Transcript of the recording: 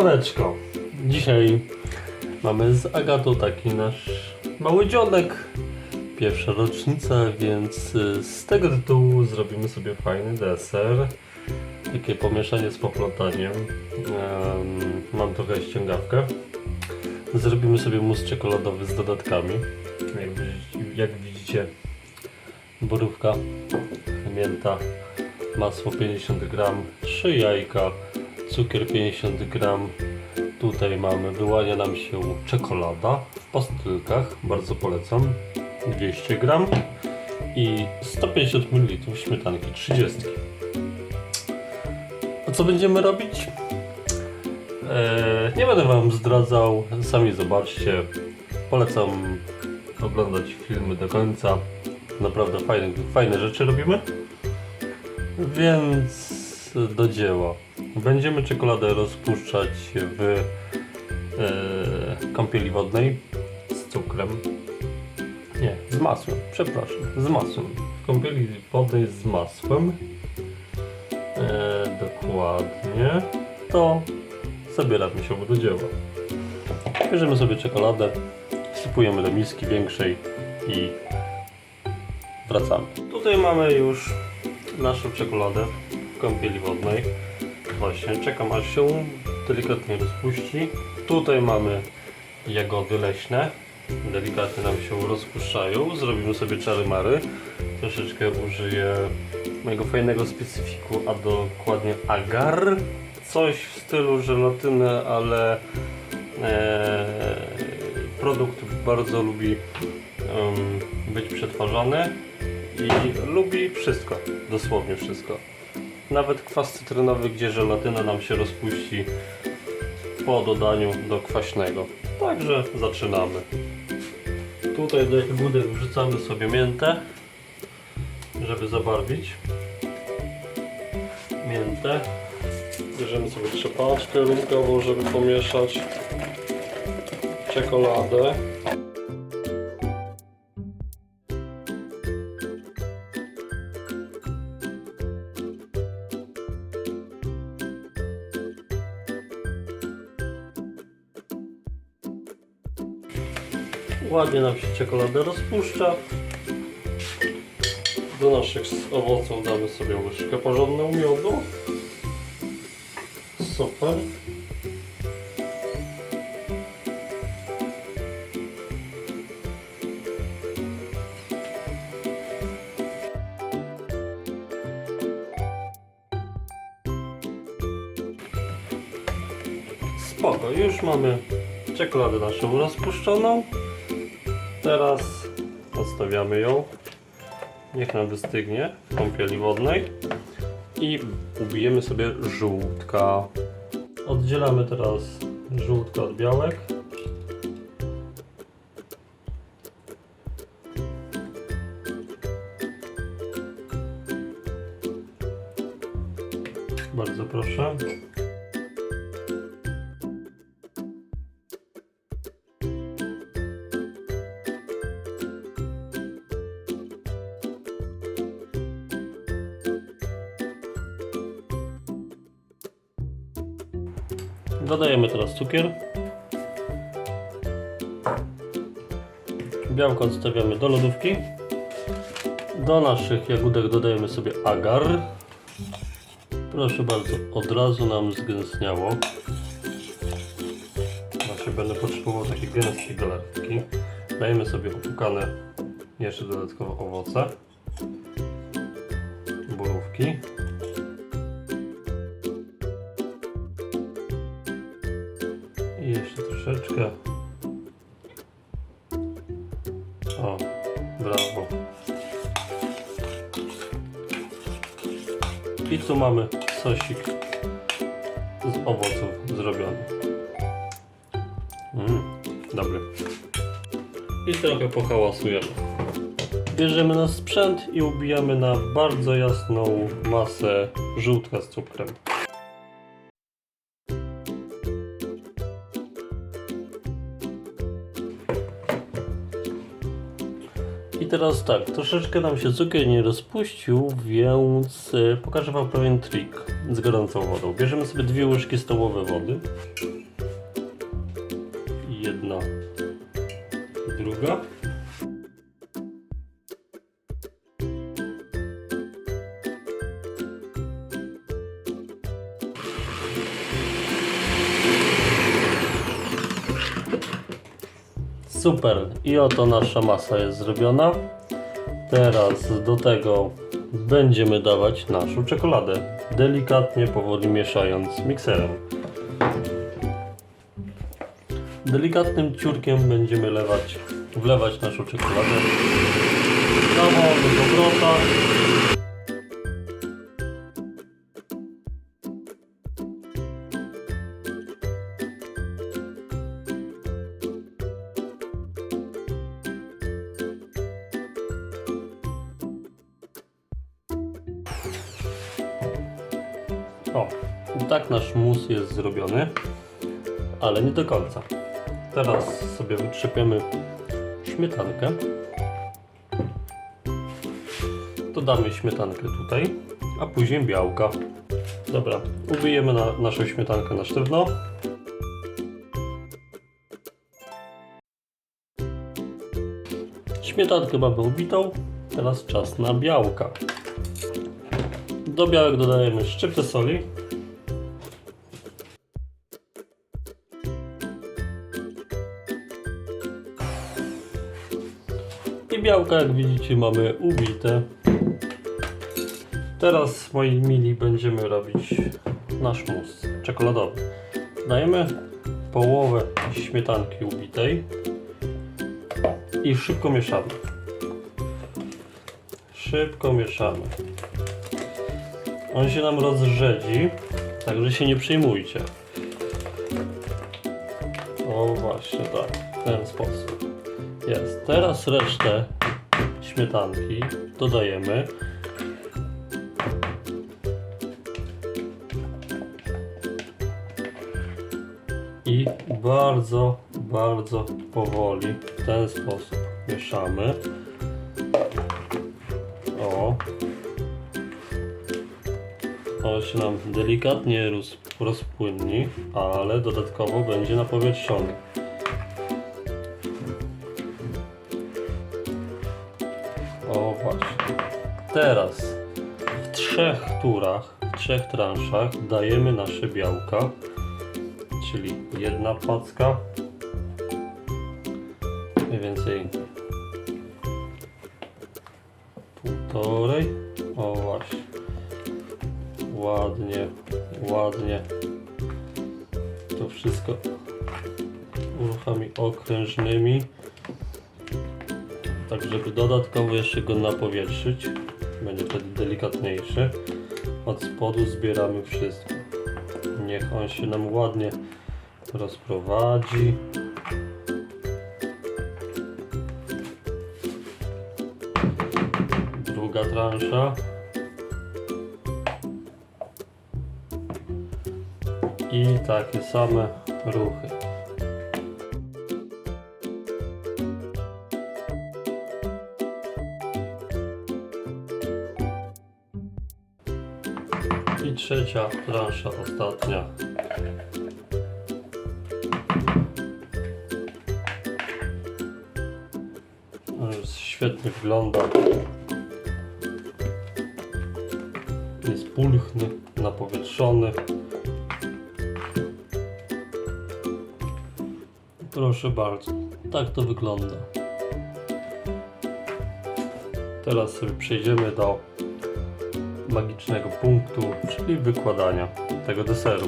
Siemaneczko! Dzisiaj mamy z Agatą taki nasz mały dzionek. Pierwsza rocznica, więc y, z tego tytułu zrobimy sobie fajny deser. Takie pomieszanie z poplataniem. Em, mam trochę ściągawkę. Zrobimy sobie mus czekoladowy z dodatkami. Jak widzicie, jak widzicie borówka, mięta, masło 50 gram, 3 jajka, cukier 50 gram. Tutaj mamy, wyłania nam się czekolada w pastylkach, bardzo polecam, 200 gram i 150 ml śmietanki 30. A co będziemy robić? Eee, nie będę Wam zdradzał, sami zobaczcie. Polecam oglądać filmy do końca. Naprawdę fajne, fajne rzeczy robimy. Więc do dzieła. Będziemy czekoladę rozpuszczać w e, kąpieli wodnej z cukrem. Nie, z masłem, przepraszam, z masłem. W kąpieli wodnej z masłem. E, dokładnie. To zabieramy się do dzieła. Bierzemy sobie czekoladę, wsypujemy do miski większej i wracamy. Tutaj mamy już naszą czekoladę w kąpieli wodnej. Właśnie, czekam aż się delikatnie rozpuści. Tutaj mamy jagody leśne. Delikatnie nam się rozpuszczają. Zrobimy sobie czary mary. Troszeczkę użyję mojego fajnego specyfiku, a dokładnie agar. Coś w stylu żelatyny, ale e, produkt bardzo lubi em, być przetwarzany i lubi wszystko, dosłownie wszystko. Nawet kwas cytrynowy, gdzie żelatyna nam się rozpuści po dodaniu do kwaśnego. Także zaczynamy. Tutaj do jagódek wrzucamy sobie miętę, żeby zabarwić. Miętę. Bierzemy sobie trzepaczkę runkową, żeby pomieszać czekoladę. Ładnie nam się czekolada rozpuszcza. Do naszych owoców damy sobie łyżkę porządną miodu. Super. Spoko, już mamy czekoladę naszą rozpuszczoną. Teraz odstawiamy ją. Niech nam wystygnie w kąpieli wodnej. I ubijemy sobie żółtka. Oddzielamy teraz żółtka od białek. Bardzo proszę. Dodajemy teraz cukier. Białko odstawiamy do lodówki. Do naszych jagódek dodajemy sobie agar. Proszę bardzo, od razu nam zgęstniało. Właśnie będę potrzebował takiej gęstkiej galaretki. Dajemy sobie opukane jeszcze dodatkowo owoce. Borówki. Jeszcze troszeczkę. O, brawo. I tu mamy sosik z owoców zrobiony. Mm, dobry. I trochę pohałasujemy. Bierzemy nasz sprzęt i ubijamy na bardzo jasną masę żółtka z cukrem. Teraz tak, troszeczkę nam się cukier nie rozpuścił, więc y, pokażę Wam pewien trik z gorącą wodą. Bierzemy sobie dwie łyżki stołowe wody. Jedna, druga. Super. I oto nasza masa jest zrobiona. Teraz do tego będziemy dawać naszą czekoladę. Delikatnie, powoli mieszając mikserem. Delikatnym ciurkiem będziemy lewać, wlewać naszą czekoladę. Na wolnych obrotach. O, i tak nasz mus jest zrobiony, ale nie do końca. Teraz sobie wytrzepiemy śmietankę. Dodamy śmietankę tutaj, a później białka. Dobra, ubijemy na naszą śmietankę na sztywno. Śmietankę mamy ubitą, teraz czas na białka. Do białek dodajemy szczyptę soli. I białka, jak widzicie, mamy ubite. Teraz, moi mili, będziemy robić nasz mus czekoladowy. Dajemy połowę śmietanki ubitej i szybko mieszamy. Szybko mieszamy. On się nam rozrzedzi, także się nie przejmujcie. O właśnie tak, w ten sposób. Jest. Teraz resztę śmietanki dodajemy. I bardzo, bardzo powoli w ten sposób mieszamy. O, on się nam delikatnie roz, rozpłynni, ale dodatkowo będzie napowietrzony. O właśnie. Teraz w trzech turach, w trzech transzach dajemy nasze białka, czyli jedna packa, mniej więcej półtorej, ładnie. To wszystko ruchami okrężnymi. Tak żeby dodatkowo jeszcze go napowietrzyć. Będzie wtedy delikatniejszy. Od spodu zbieramy wszystko. Niech on się nam ładnie rozprowadzi. Druga transza i takie same ruchy. I trzecia plansza, ostatnia. Już świetnie wygląda. Jest pulchny, napowietrzony. Proszę bardzo, tak to wygląda. Teraz sobie przejdziemy do magicznego punktu, czyli wykładania tego deseru.